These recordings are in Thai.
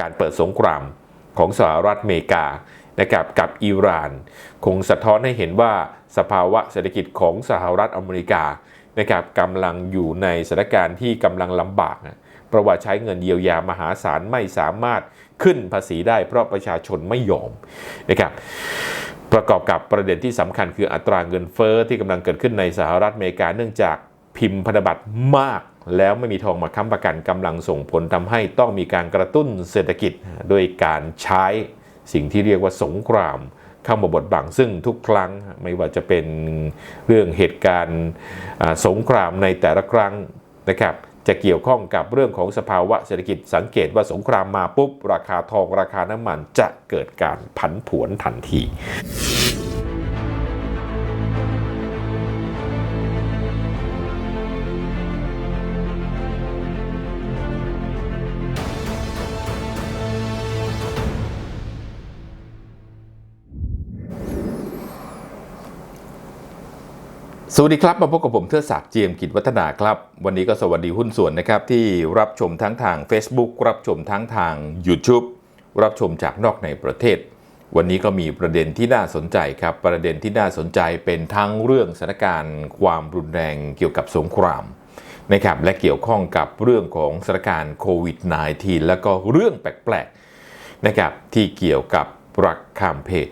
การเปิดสงครามของสหรัฐอเมริกานะครับกับอิหร่าน คงสะท้อนให้เห็นว่าสภาวะเศรษฐกิจของสหรัฐอเมริกานะครับกำลังอยู่ในสถานการณ์ที่กำลังลำบากนะเพราะว่าใช้เงินเยียวยามหาศาลไม่สามารถขึ้นภาษีได้เพราะประชาชนไม่ยอมนะครับประกอบกับประเด็นที่สำคัญคืออัตราเงินเฟอ้อที่กำลังเกิดขึ้นในสหรัฐอเมริกาเนื่องจากพิมพ์พันธบัตรมาก แล้วไม่มีทองมาค้ำประกันกำลังส่งผลทำให้ต้องมีการกระตุ้นเศรษฐกิจ โดยการใช้สิ่งที่เรียกว่าสงครามเข้ามาบทบังซึ่งทุกครั้งไม่ว่าจะเป็นเรื่องเหตุการณ์สงครามในแต่ละครั้งนะครับจะเกี่ยวข้องกับเรื่องของสภาวะเศรษฐกิจสังเกตว่าสงครามมาปุ๊บ ราคาทองราคาน้ำมันจะเกิดการผันผวนทันที สวัสดีครับ มาพบกับผมเทือศักดิ์เจียมกิจวัฒนาครับ วันนี้ก็สวัสดีหุ้นส่วนนะครับ ที่รับชมทั้งทาง Facebook รับชมทั้งทาง YouTube รับชมจากนอกในประเทศ วันนี้ก็มีประเด็นที่น่าสนใจครับ ประเด็นที่น่าสนใจเป็นทั้งเรื่องสถานการณ์ความรุนแรงเกี่ยวกับสงครามนะครับและเกี่ยวข้องกับเรื่องของสถานการณ์โควิด -19 แล้วก็เรื่องแปลกๆนะครับที่เกี่ยวกับรักข้ามเพศ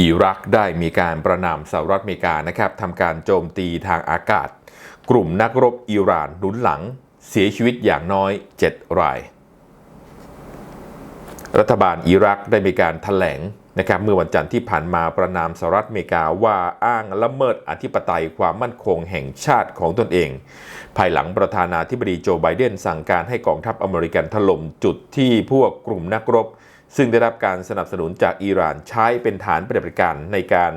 อิรักได้มีการประนามสหรัฐอเมริกานะครับทำการโจมตีทางอากาศ กลุ่มนักรบอิหร่านหนุนหลัง เสียชีวิตอย่างน้อย 7 ราย รัฐบาลอิรักได้มีการถแถลงนะครับเมื่อวันจันทร์ที่ผ่านมาประนามสหรัฐอเมริกาว่าอ้างละเมิดอธิปไตยความมั่นคงแห่งชาติของตนเอง ภายหลังประธานาธิบดีโจไบเดนสั่งการให้กองทัพอเมริกันถล่มจุดที่พวกกลุ่มนักรบ ซึ่งได้รับการสนับสนุนจากอิหร่านใช้เป็นฐานปฏิบัติการในการ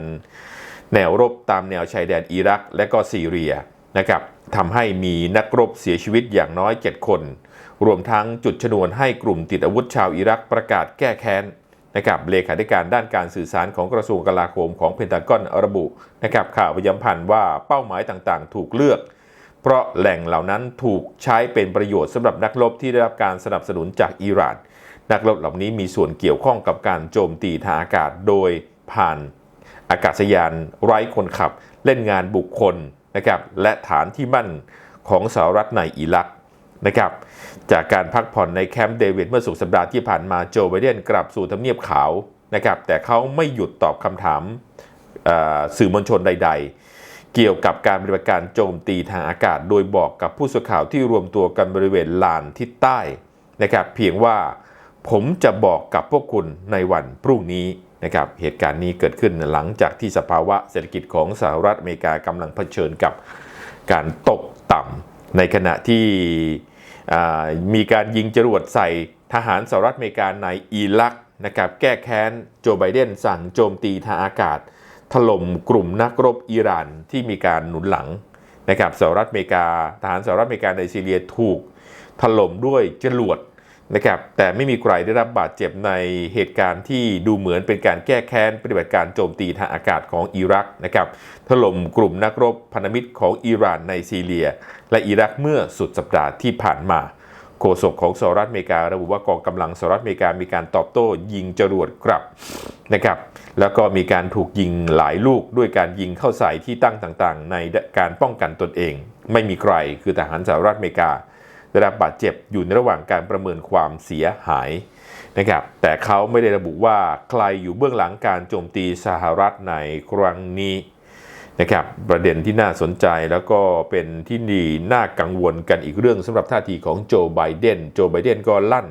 แนวรบตามแนวชายแดนอิรักและก็ซีเรียนะครับทำให้มีนักรบเสียชีวิตอย่างน้อย 7 คน รวมทั้งจุดชนวนให้กลุ่มติดอาวุธชาวอิรักประกาศแก้แค้นนะครับเลขาธิการด้านการสื่อสารของกระทรวงกลาโหมของเพนทากอนระบุนะครับข่าวพยมพันธ์ว่าเป้าหมายต่างๆ ถูกเลือก เพราะแหล่งเหล่านั้นถูกใช้เป็นประโยชน์สำหรับนักรบที่ได้รับการสนับสนุนจากอิหร่าน นักรบเหล่านี้มีส่วนเกี่ยวข้องกับการโจมตีทางอากาศโดยผ่านอากาศยานไร้คนขับ เล่นงานบุคคลนะครับและฐานที่มั่นของสหรัฐในอิรักนะครับจากการพักผ่อนในแคมป์เดวิดเมื่อสุกสัปดาห์ที่ผ่านมาโจไบเดนกลับสู่ทำเนียบขาวนะครับแต่เขาไม่หยุดตอบคำถามสื่อมวลชนใด ๆ เกี่ยวกับการปฏิบัติการโจมตีทางอากาศ โดยบอกกับผู้สื่อข่าวที่รวมตัวกันบริเวณลานทิศใต้นะครับเพียงว่า ผมจะบอกกับพวกคุณในวันพรุ่งนี้นะครับเหตุการณ์นี้เกิดขึ้นหลังจากที่สภาวะเศรษฐกิจของสหรัฐอเมริกากำลังเผชิญกับการตกต่ำในขณะที่มีการยิงจรวดใส่ทหารสหรัฐอเมริกาในอิรักนะครับแก้แค้นโจไบเดนสั่งโจมตีทางอากาศ ถล่มกลุ่มนักรบอิหร่านที่มีการหนุนหลังนะครับสหรัฐอเมริกาทหารสหรัฐอเมริกาในซีเรียถูกถล่มด้วยจรวด นะครับแต่ไม่มีใครได้รับบาดเจ็บในเหตุการณ์ที่ดูเหมือนเป็นการแก้แค้นปฏิบัติการโจมตีทางอากาศของอิรักนะครับถล่มกลุ่มนักรบพันธมิตรของอิหร่านในซีเรีย และอิรักเมื่อสุดสัปดาห์ที่ผ่านมาโฆษกของสหรัฐอเมริการะบุว่ากองกำลังสหรัฐอเมริกามีการตอบโต้ยิงจรวดกลับนะครับแล้วก็มีการถูกยิงหลายลูกด้วยการยิงเข้าใส่ที่ตั้งต่างๆ ในการป้องกันตนเอง ไม่มีใครคือทหารสหรัฐอเมริกา ได้รับบาดเจ็บอยู่ในระหว่างการประเมินความเสียหายนะครับแต่เขาไม่ได้ระบุว่าใครอยู่เบื้องหลังการโจมตีสหรัฐในครั้งนี้นะครับประเด็นที่น่าสนใจแล้วก็เป็นที่ดีน่ากังวลกันอีกเรื่องสำหรับท่าทีของโจไบเดนโจไบเดนก็ลั่น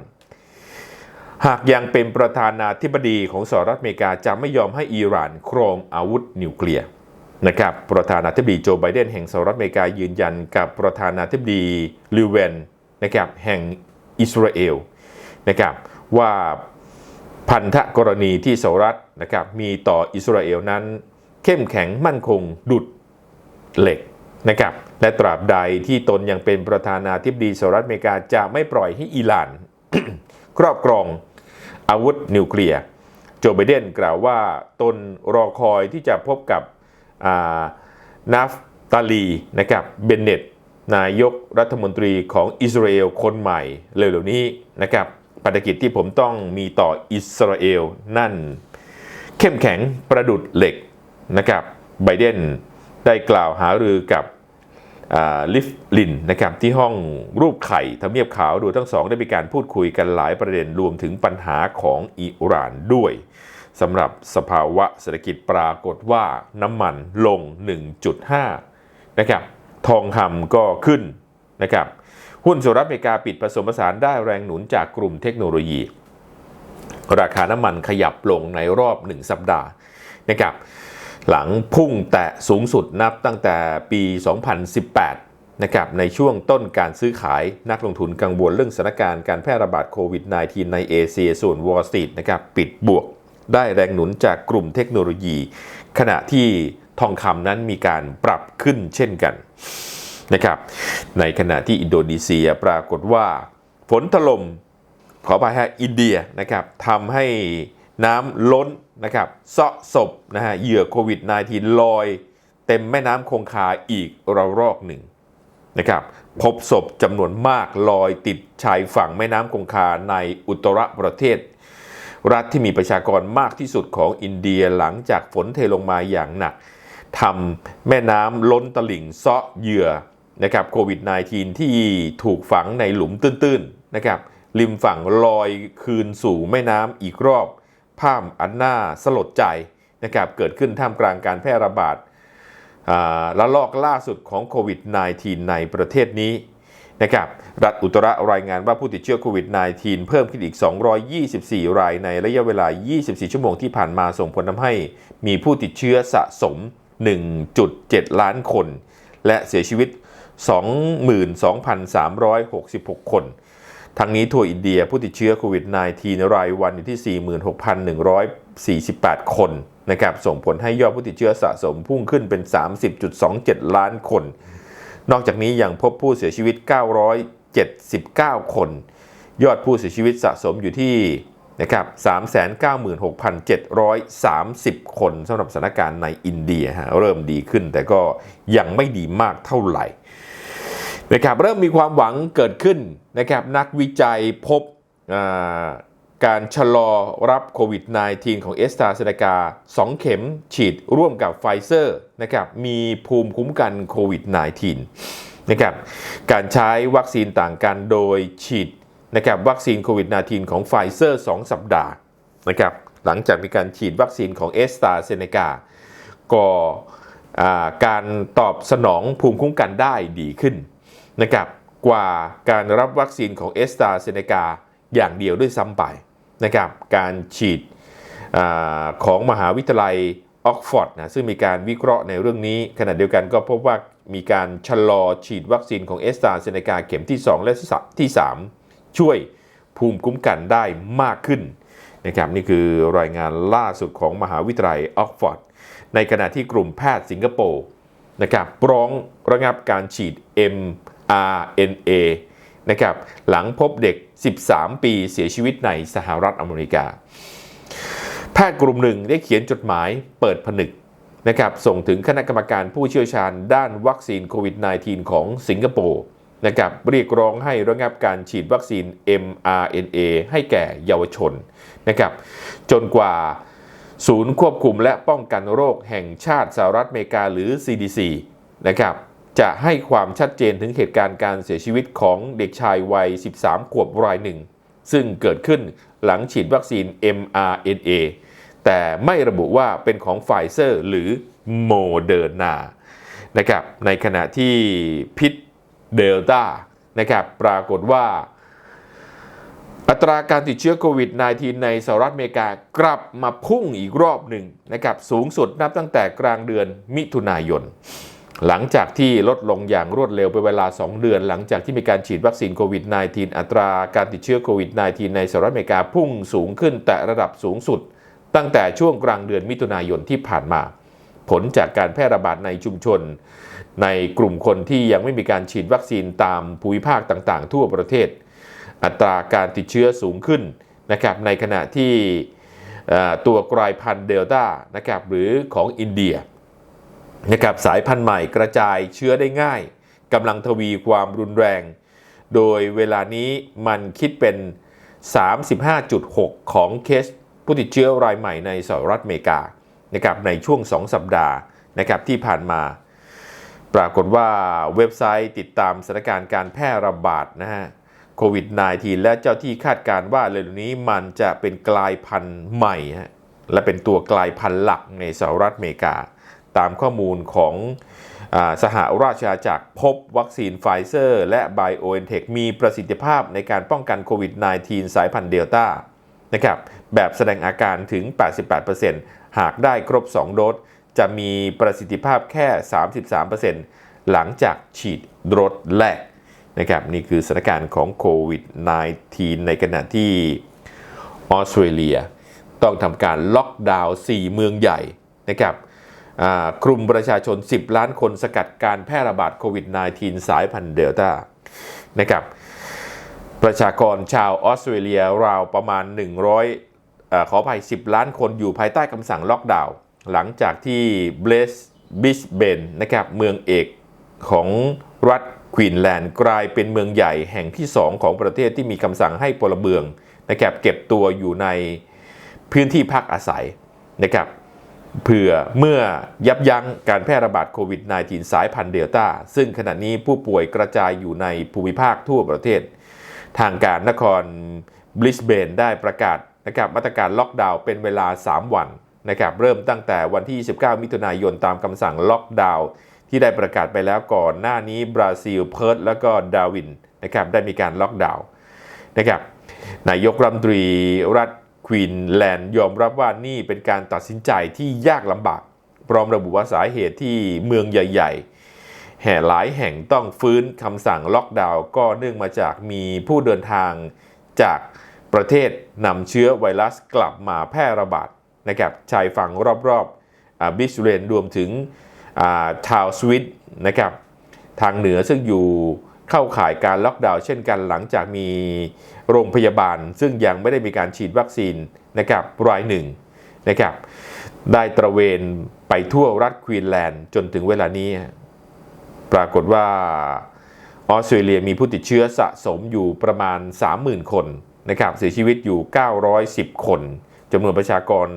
หากยังเป็นประธานาธิบดีของสหรัฐอเมริกาจะไม่ยอมให้อิหร่านครองอาวุธนิวเคลียร์ นะครับประธานาธิบดีโจไบเดนแห่งสหรัฐอเมริกายืนยันกับประธานาธิบดีลิเวนนะครับแห่งอิสราเอลนะครับว่าพันธกรณีที่สหรัฐนะครับมีต่ออิสราเอลนั้น เข้มแข็งมั่นคงดุดเหล็กนะครับและตราบใดที่ตนยังเป็นประธานาธิบดีสหรัฐอเมริกาจะไม่ปล่อยให้อิหร่าน ครอบครองอาวุธนิวเคลียร์ โจไบเดนกล่าวว่าตนรอคอยที่จะพบกับ นาฟตาลีนะครับเบนเนตนายกรัฐมนตรีของอิสราเอลคนใหม่เร็วๆนี้นะครับพันธกิจที่ผมต้องมีต่ออิสราเอลนั่น เข้มแข็งประดุดเหล็กนะครับไบเดนได้กล่าวหารือกับลิฟลินนะครับที่ห้องรูปไข่ทำเนียบขาว โดยทั้งสองได้มีการพูดคุยกันหลายประเด็นรวมถึงปัญหาของอิหร่านด้วย สำหรับสภาวะเศรษฐกิจปรากฏว่าน้ำมันลง 1.5 นะครับทองคำก็ขึ้นนะครับหุ้นสหรัฐอเมริกาปิดผสมผสานได้แรงหนุนจากกลุ่มเทคโนโลยี ราคาน้ำมันขยับลงในรอบ 1 สัปดาห์นะครับหลังพุ่งแตะสูงสุดนับตั้งแต่ปี 2018 นะครับในช่วงต้นการซื้อขายนักลงทุนกังวลเรื่องสถานการณ์การแพร่ระบาดโควิด -19 ในเอเชียส่วนวอลสตรีทนะครับปิดบวก ได้แรงหนุนจากกลุ่มเทคโนโลยี ขณะที่ทองคำนั้นมีการปรับขึ้นเช่นกันนะครับ ในขณะที่อินโดนีเซียปรากฏว่าฝนถล่มขอไปฮะอินเดียนะครับทำให้น้ำล้นนะครับเซาะศพนะฮะเหยื่อโควิด -19 ลอย เต็มแม่น้ำคงคาอีกระรอกหนึ่งนะครับพบศพจำนวนมากลอยติดชายฝั่งแม่น้ำคงคาในอุตรประเทศ รัฐที่มีประชากรมากที่สุดของอินเดียหลังจากฝนเทลงมาอย่างหนักทำแม่น้ำล้นตลิ่งเซาะเหยื่อนะครับโควิด -19 ที่ถูกฝังในหลุมตื้นๆนะครับริมฝั่งลอยคืนสู่แม่น้ำอีกรอบ ภาพอันน่าสลดใจนะครับเกิดขึ้นท่ามกลางการแพร่ระบาดระลอกล่าสุดของโควิด -19 ในประเทศนี้ นะครับรัฐอุตรรายงานว่าผู้ติดเชื้อโควิด -19 เพิ่มขึ้นอีก 224 รายในระยะเวลา 24 ชั่วโมงที่ผ่านมาส่งผลทำให้มีผู้ติดเชื้อสะสม 1.7 ล้านคน และเสียชีวิต 22,366 คน ทั้งนี้ทั่วอินเดียผู้ติดเชื้อโควิด -19 รายวันอยู่ที่ 46,148 คนนะครับส่งผลให้ยอดผู้ติดเชื้อสะสมพุ่งขึ้นเป็น 30.27 ล้านคน นอกจากนี้ยังพบผู้เสียชีวิต 979 คน ยอดผู้เสียชีวิตสะสมอยู่ที่นะครับ396,730 คนสำหรับสถานการณ์ในอินเดียฮะเริ่มดีขึ้นแต่ก็ยังไม่ดีมากเท่าไหร่นะครับเริ่มมีความหวังเกิดขึ้นนะครับนักวิจัยพบ การชะลอรับโควิด -19 ของเอสตาเซเนกา 2 เข็มฉีดร่วมกับไฟเซอร์นะครับมีภูมิคุ้มกันโควิด -19 นะครับการใช้วัคซีนต่างกันโดยฉีดนะครับวัคซีนโควิด -19 ของไฟเซอร์ 2 สัปดาห์นะครับหลังจากมีการฉีดวัคซีนของเอสตาเซเนกาก็การตอบสนองภูมิคุ้มกันได้ดีขึ้นนะครับกว่าการรับวัคซีนของเอสตาเซเนกาอย่างเดียวด้วยซ้ำไป นะครับการฉีดอของมหาวิทยาลัยออกฟอร์ดนะซึ่งมีการวิเคราะห์ในเรื่องนี้ ขณะเดียวกันก็พบว่ามีการชะลอฉีดวัคซีนของเอสตราเซเนกาเข็มที่ 2 และที่ 3 ช่วยภูมิคุ้มกันได้มากขึ้นนะครับนี่คือรายงานล่าสุดของมหาวิทยาลัยออกฟอร์ดในขณะที่กลุ่มแพทย์สิงคโปร์นะครับร้องระงับการฉีด mRNA นะครับหลังพบเด็ก 13 ปีเสียชีวิตในสหรัฐอเมริกา แพทย์กลุ่มหนึ่งได้เขียนจดหมายเปิดผนึกนะครับส่งถึงคณะกรรมการผู้เชี่ยวชาญด้านวัคซีนโควิด -19 ของสิงคโปร์นะครับเรียกร้องให้ระงับการฉีดวัคซีน mRNA ให้แก่เยาวชนนะครับจนกว่าศูนย์ควบคุมและป้องกันโรคแห่งชาติสหรัฐอเมริกาหรือ CDC นะครับ จะให้ความชัดเจนถึงเหตุการณ์การเสียชีวิตของเด็กชายวัย 13 ขวบรายหนึ่ง ซึ่งเกิดขึ้นหลังฉีดวัคซีน mRNA แต่ไม่ระบุว่าเป็นของไฟเซอร์หรือโมเดอร์นานะครับในขณะที่พิษเดลต้านะครับปรากฏว่า อัตราการติดเชื้อโควิด -19 ในสหรัฐอเมริกากลับมาพุ่งอีกรอบหนึ่งนะครับสูงสุดนับตั้งแต่กลางเดือนมิถุนายน หลังจากที่ลดลงอย่างรวดเร็วเป็นเวลา 2 เดือน หลังจากที่มีการฉีดวัคซีนโควิด -19 อัตราการติดเชื้อโควิด -19 ในสหรัฐอเมริกาพุ่งสูงขึ้นแต่ระดับสูงสุด ตั้งแต่ช่วงกลางเดือนมิถุนายนที่ผ่านมา ผลจากการแพร่ระบาดในชุมชน ในกลุ่มคนที่ยังไม่มีการฉีดวัคซีนตามภูมิภาคต่างๆ ทั่วประเทศ อัตราการติดเชื้อสูงขึ้นนะครับในขณะที่ตัวกลายพันธุ์เดลต้านะครับหรือของอินเดีย นะครับสายพันธุ์ใหม่กระจายเชื้อได้ง่ายกำลังทวีความรุนแรง โดยเวลานี้มันคิดเป็น 35.6 ของเคสผู้ติดเชื้อรายใหม่ในสหรัฐอเมริกานะครับในช่วง 2 สัปดาห์นะครับที่ผ่านมา ปรากฏว่าเว็บไซต์ติดตามสถานการณ์การแพร่ระบาดนะฮะโควิด -19 และเจ้าที่คาดการณ์ว่าเร็วนี้มันจะเป็นกลายพันธุ์ใหม่ฮะและเป็นตัวกลายพันธุ์หลักในสหรัฐอเมริกา ตามข้อมูลของอสหราชอาณาจักรพบวัคซีนไฟเซอร์ และ b i o n t e c h มีประสิทธิภาพในการป้องกันโควิด -19 สายพันธุ์เดลต้านะครับแบบแสดงอาการถึง 88%หากได้ครบ 2 โดส จะมีประสิทธิภาพแค่ 33%หลังจากฉีดโดสแรกนะครับนี่คือสถานการณ์ของโควิด -19 ในขณะที่ออสเตรเลีย ต้องทำการล็อกดาวน์4เมืองใหญ่นะครับ กลุ่มประชาชน 10 ล้านคนสกัดการแพร่ระบาดโควิด -19 สายพันธุ์เดลต้านะครับประชากรชาวออสเตรเลียราวประมาณ 100อขออภัย 10 ล้านคนอยู่ภายใต้คำสั่งล็อกดาวน์หลังจากที่เบลสบิสเบนนะครับเมืองเอกของรัฐควีนแลนด์กลายเป็นเมืองใหญ่แห่งที่ 2 ของประเทศที่มีคำสั่งให้พลเมืองนะครับเก็บตัวอยู่ในพื้นที่พักอาศัยนะครับ เพื่อเมื่อยับยั้งการแพร่ระบาดโควิด -19 สายพันธุ์เดลต้า ซึ่งขณะนี้ผู้ป่วยกระจายอยู่ในภูมิภาคทั่วประเทศ ทางการนครบริสเบนได้ประกาศนะครับมาตรการล็อกดาวน์เป็นเวลา 3 วันนะครับเริ่มตั้งแต่วันที่ 29 มิถุนายนตามคำสั่งล็อกดาวน์ที่ได้ประกาศไปแล้วก่อนหน้านี้บราซิลเพิร์ตแล้วก็ดาวินนะครับได้มีการล็อกดาวน์นะครับนายกรัฐมนตรีรัฐ ควีนแลนด์ยอมรับว่านี่เป็นการตัดสินใจที่ยากลำบาก พร้อมระบุว่าสาเหตุที่เมืองใหญ่ ๆ แห่หลายแห่งต้องฟื้นคำสั่งล็อกดาวน์ก็เนื่องมาจากมีผู้เดินทางจากประเทศนำเชื้อไวรัสกลับมาแพร่ระบาดนะครับชายฝั่งรอบๆบิสเรนรวมถึงทาวสวิตนะครับทางเหนือซึ่งอยู่ เข้าข่ายการล็อกดาวน์เช่นกันหลังจากมีโรงพยาบาล ซึ่งยังไม่ได้มีการฉีดวัคซีนนะครับรายหนึ่งนะครับได้ตระเวนไปทั่วรัฐควีนแลนด์จนถึงเวลานี้ ปรากฏว่าออสเตรเลียมีผู้ติดเชื้อสะสมอยู่ประมาณ 30,000 คนนะครับเสียชีวิตอยู่ 910 คนจำนวนประชากร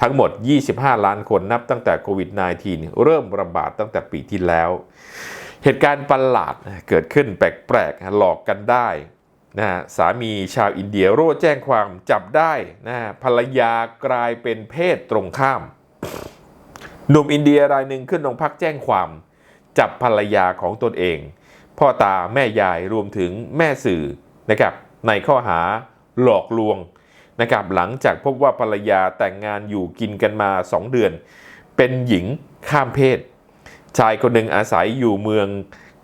ทั้งหมด 25 ล้านคนนับตั้งแต่โควิด -19 เริ่มระบาดตั้งแต่ปีที่แล้ว เหตุการณ์ประหลาดเกิดขึ้นแปลกๆหลอกกันได้นะฮะสามีชาวอินเดียโร่แจ้งความจับได้นะฮะภรรยากลายเป็นเพศตรงข้าม หนุ่มอินเดียรายหนึ่งขึ้นโรงพักแจ้งความ จับภรรยาของตนเอง พ่อตาแม่ยายรวมถึงแม่สื่อนะครับในข้อหาหลอกลวงนะครับหลังจากพบว่าภรรยาแต่งงานอยู่กินกันมา 2 เดือน เป็นหญิงข้ามเพศ ชายคนหนึ่งอาศัยอยู่เมือง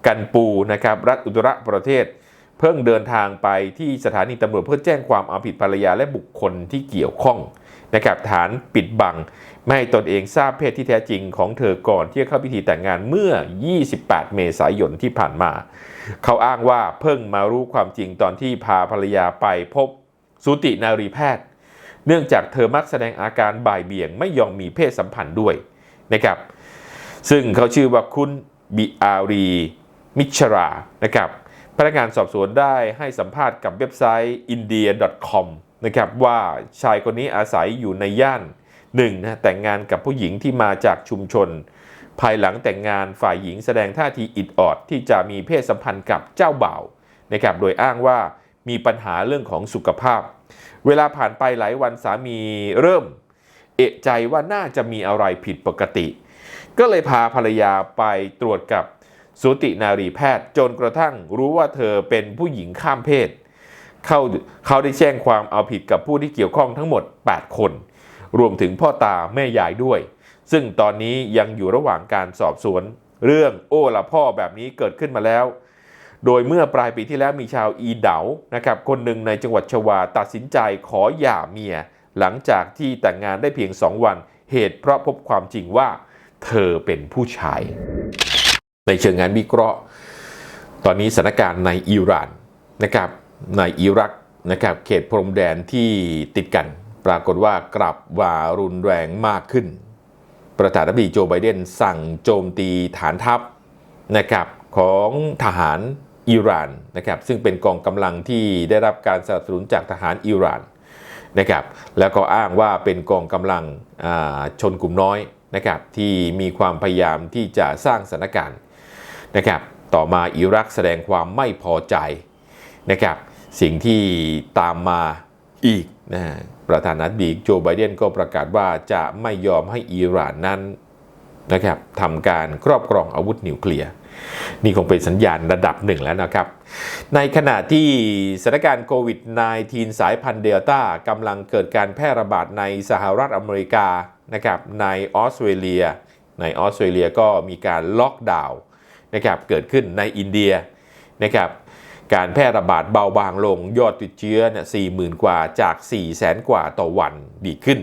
กันปูนะครับรัฐอุตรประเทศ เพิ่งเดินทางไปที่สถานีตำรวจเพื่อแจ้งความเอาผิดภรรยาและบุคคลที่เกี่ยวข้องนะครับฐานปิดบัง ไม่ให้ตนเองทราบเพศที่แท้จริงของเธอก่อนที่จะเข้าพิธีแต่งงานเมื่อ 28 เมษายนที่ผ่านมา เขาอ้างว่าเพิ่งมารู้ความจริงตอนที่พาภรรยาไปพบสูตินารีแพทย์ เนื่องจากเธอมักแสดงอาการบ่ายเบี่ยงไม่ยอมมีเพศสัมพันธ์ด้วยนะครับ ซึ่งเขาชื่อว่าคุณบิอารี มิชรา นะครับ พนักงานสอบสวนได้ให้สัมภาษณ์กับเว็บไซต์ india.com นะครับว่าชายคนนี้อาศัยอยู่ในย่านหนึ่งนะแต่งงานกับผู้หญิงที่มาจากชุมชน ภายหลังแต่งงานฝ่ายหญิงแสดงท่าทีอิดออด ที่จะมีเพศสัมพันธ์กับเจ้าบ่าวนะครับโดยอ้างว่ามีปัญหาเรื่องของสุขภาพ เวลาผ่านไปหลายวันสามีเริ่ม เอะใจว่าน่าจะมีอะไรผิดปกติ ก็เลยพาภรรยาไปตรวจกับสูตินารีแพทย์ จนกระทั่งรู้ว่าเธอเป็นผู้หญิงข้ามเพศ เขาเขาได้แจ้งความเอาผิดกับผู้ที่เกี่ยวข้องทั้งหมด 8 คน รวมถึงพ่อตาแม่ยายด้วย ซึ่งตอนนี้ยังอยู่ระหว่างการสอบสวน เรื่องโอ้ละพ่อแบบนี้เกิดขึ้นมาแล้ว โดยเมื่อปลายปีที่แล้วมีชาวอีเดานะครับคนหนึ่งในจังหวัดชวาตัดสินใจขอหย่าเมีย หลังจากที่แต่งงานได้เพียง 2 วัน เหตุเพราะพบความจริงว่า เธอเป็นผู้ชาย ในเชิงงานวิเคราะห์ ตอนนี้สถานการณ์ในอิหร่านนะครับในอิรักนะครับเขตพรมแดนที่ติดกัน ปรากฏว่ากลับว่ารุนแรงมากขึ้น ประธานาธิบดีโจไบเดนสั่งโจมตีฐานทัพนะครับของทหารอิหร่านนะครับซึ่งเป็นกองกำลังที่ได้รับการสนับสนุนจากทหารอิหร่านนะครับแล้วก็อ้างว่าเป็นกองกำลังชนกลุ่มน้อย นะครับที่มีความพยายามที่จะสร้างสถานการณ์นะครับต่อมาอิรักแสดงความไม่พอใจนะครับสิ่งที่ตามมาอีกนะประธานาธิบดีโจไบเดนก็ประกาศว่าจะไม่ยอมให้อิหร่านนั้นนะครับทำการครอบครองอาวุธนิวเคลียร์นี่คงเป็นสัญญาณระดับหนึ่งแล้วนะครับ ในขณะที่สถานการณ์โควิด -19 สายพันธุ์เดลต้ากำลังเกิดการแพร่ระบาดในสหรัฐอเมริกา นะครับในออสเตรเลีย ในออสเตรเลียก็มีการล็อกดาวน์นะครับเกิดขึ้นในอินเดียนะครับการแพร่ระบาดเบาบางลงยอดติดเชื้อเนี่ย40,000กว่าจาก400,000กว่าต่อวันดีขึ้น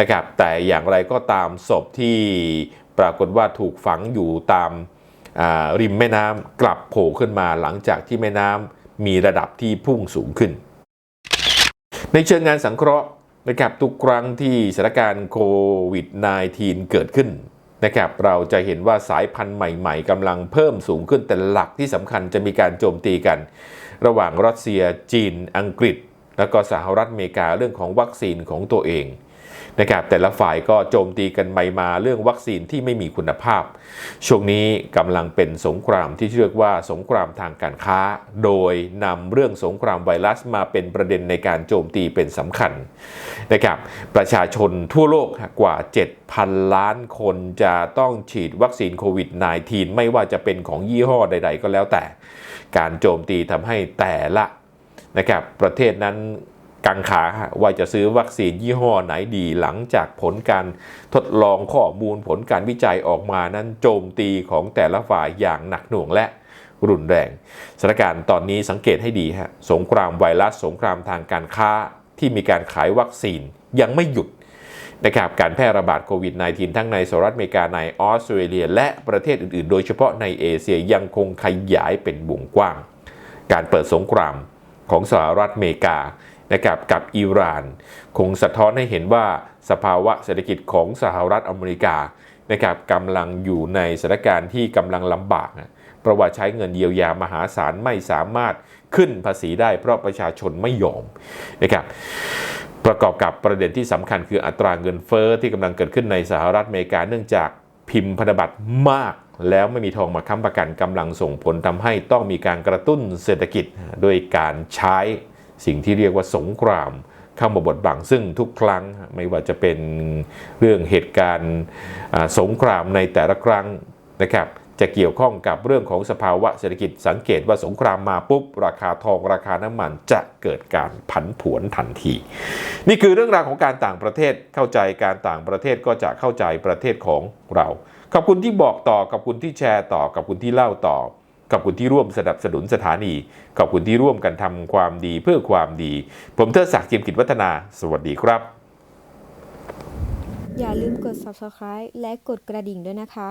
นะครับแต่อย่างไรก็ตามศพที่ปรากฏว่าถูกฝังอยู่ตามาริมแม่น้ำกลับโผล่ขึ้นมาหลังจากที่แม่น้ำมีระดับที่พุ่งสูงขึ้น ในเชิงงานสังเคราะห์ นะครับทุกครั้งที่สถานการณ์โควิด -19 เกิดขึ้นนะครับเราจะเห็นว่าสายพันธุ์ใหม่ ๆกำลังเพิ่มสูงขึ้นแต่หลักที่สำคัญจะมีการโจมตีกัน ระหว่างรัสเซียจีน อังกฤษ แล้วก็สหรัฐอเมริกาเรื่องของวัคซีนของตัวเอง นะครับแต่ละฝ่ายก็โจมตีกันไปมาเรื่องวัคซีนที่ไม่มีคุณภาพ ช่วงนี้กำลังเป็นสงครามที่เรียกว่าสงครามทางการค้า โดยนำเรื่องสงครามไวรัสมาเป็นประเด็นในการโจมตีเป็นสำคัญนะครับประชาชนทั่วโลกกว่า 7,000 ล้านคนจะต้องฉีดวัคซีนโควิด -19 ไม่ว่าจะเป็นของยี่ห้อใด ๆ ก็แล้วแต่ การโจมตีทำให้แต่ละนะครับประเทศนั้น กังขาว่าจะซื้อวัคซีนยี่ห้อไหนดีหลังจากผลการทดลองข้อมูลผลการวิจัยออกมานั้นโจมตีของแต่ละฝ่ายอย่างหนักหน่วงและรุนแรงสถานการณ์ตอนนี้สังเกตให้ดีฮะสงครามไวรัสสงครามทางการค้าที่มีการขายวัคซีนยังไม่หยุดนะครับการแพร่ระบาดโควิด -19 ทั้งในสหรัฐอเมริกาในออสเตรเลีย และประเทศอื่น ๆ โดยเฉพาะในเอเชียยังคงขยายเป็นวงกว้าง การเปิดสงครามของสหรัฐอเมริกา นะครับกับอิหร่าน คงสะท้อนให้เห็นว่าสภาวะเศรษฐกิจของสหรัฐอเมริกานะครับกำลังอยู่ในสถานการณ์ที่กำลังลำบากนะเพราะว่าใช้เงินเยียวยามหาศาลไม่สามารถขึ้นภาษีได้เพราะประชาชนไม่ยอมนะครับประกอบกับประเด็นที่สำคัญคืออัตราเงินเฟอ้อที่กำลังเกิดขึ้นในสหรัฐอเมริกาเนื่องจากพิมพ์พันธบัตรมากแล้วไม่มีทองมาค้ำประกันกำลังส่งผลทำให้ต้องมีการกระตุ้นเศรษฐกิจด้วยการใช้ สิ่งที่เรียกว่าสงครามเข้ามาบทบังซึ่งทุกครั้งไม่ว่าจะเป็นเรื่องเหตุการณ์สงครามในแต่ละครั้งนะครับจะเกี่ยวข้องกับเรื่องของสภาวะเศรษฐกิจสังเกตว่าสงครามมาปุ๊บ ราคาทองราคาน้ำมันจะเกิดการผันผวนทันที นี่คือเรื่องราวของการต่างประเทศเข้าใจการต่างประเทศก็จะเข้าใจประเทศของเรา ขอบคุณที่บอกต่อขอบคุณที่แชร์ต่อขอบคุณที่เล่าต่อ ขอบคุณที่ร่วมสนับสนุนสถานี ขอบคุณที่ร่วมกันทำความดีเพื่อความดี ผมเทิดศักดิ์เจียมกิจวัฒนา สวัสดีครับ อย่าลืมกด subscribe และกดกระดิ่งด้วยนะคะ